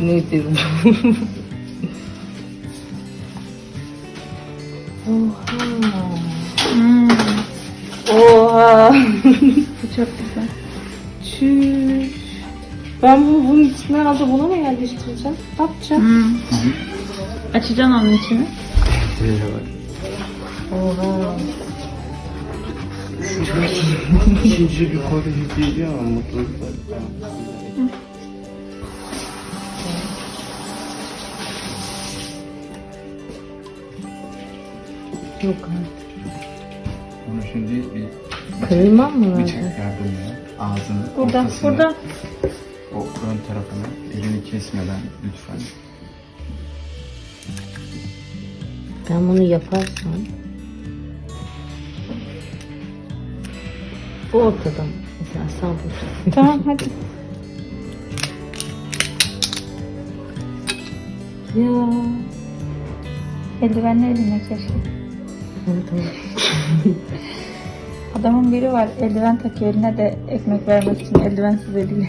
Nedir bu? Oha. Hmm, Oha. bu çok güzel. Çüş. Ben bunu, bunun içine herhalde buna mı yerleştireceğim? Ne yapacağım? Hmm. Açacaksın onun içini. Oha. İkinci bir kolu hediye ama mutluluklar. Yok artık. Onu şimdi bir Kırılmam mı bıçak lazım? yardımıyla ağzını Burada, ortasına, burada. o ön tarafına elini kesmeden lütfen. Ben bunu yaparsam bu ortadan mesela sen bu. Tamam hadi. Ya. Eldivenle eline keşke. Adamın biri var eldiven takıyor eline de ekmek vermek için eldivensiz eliyle.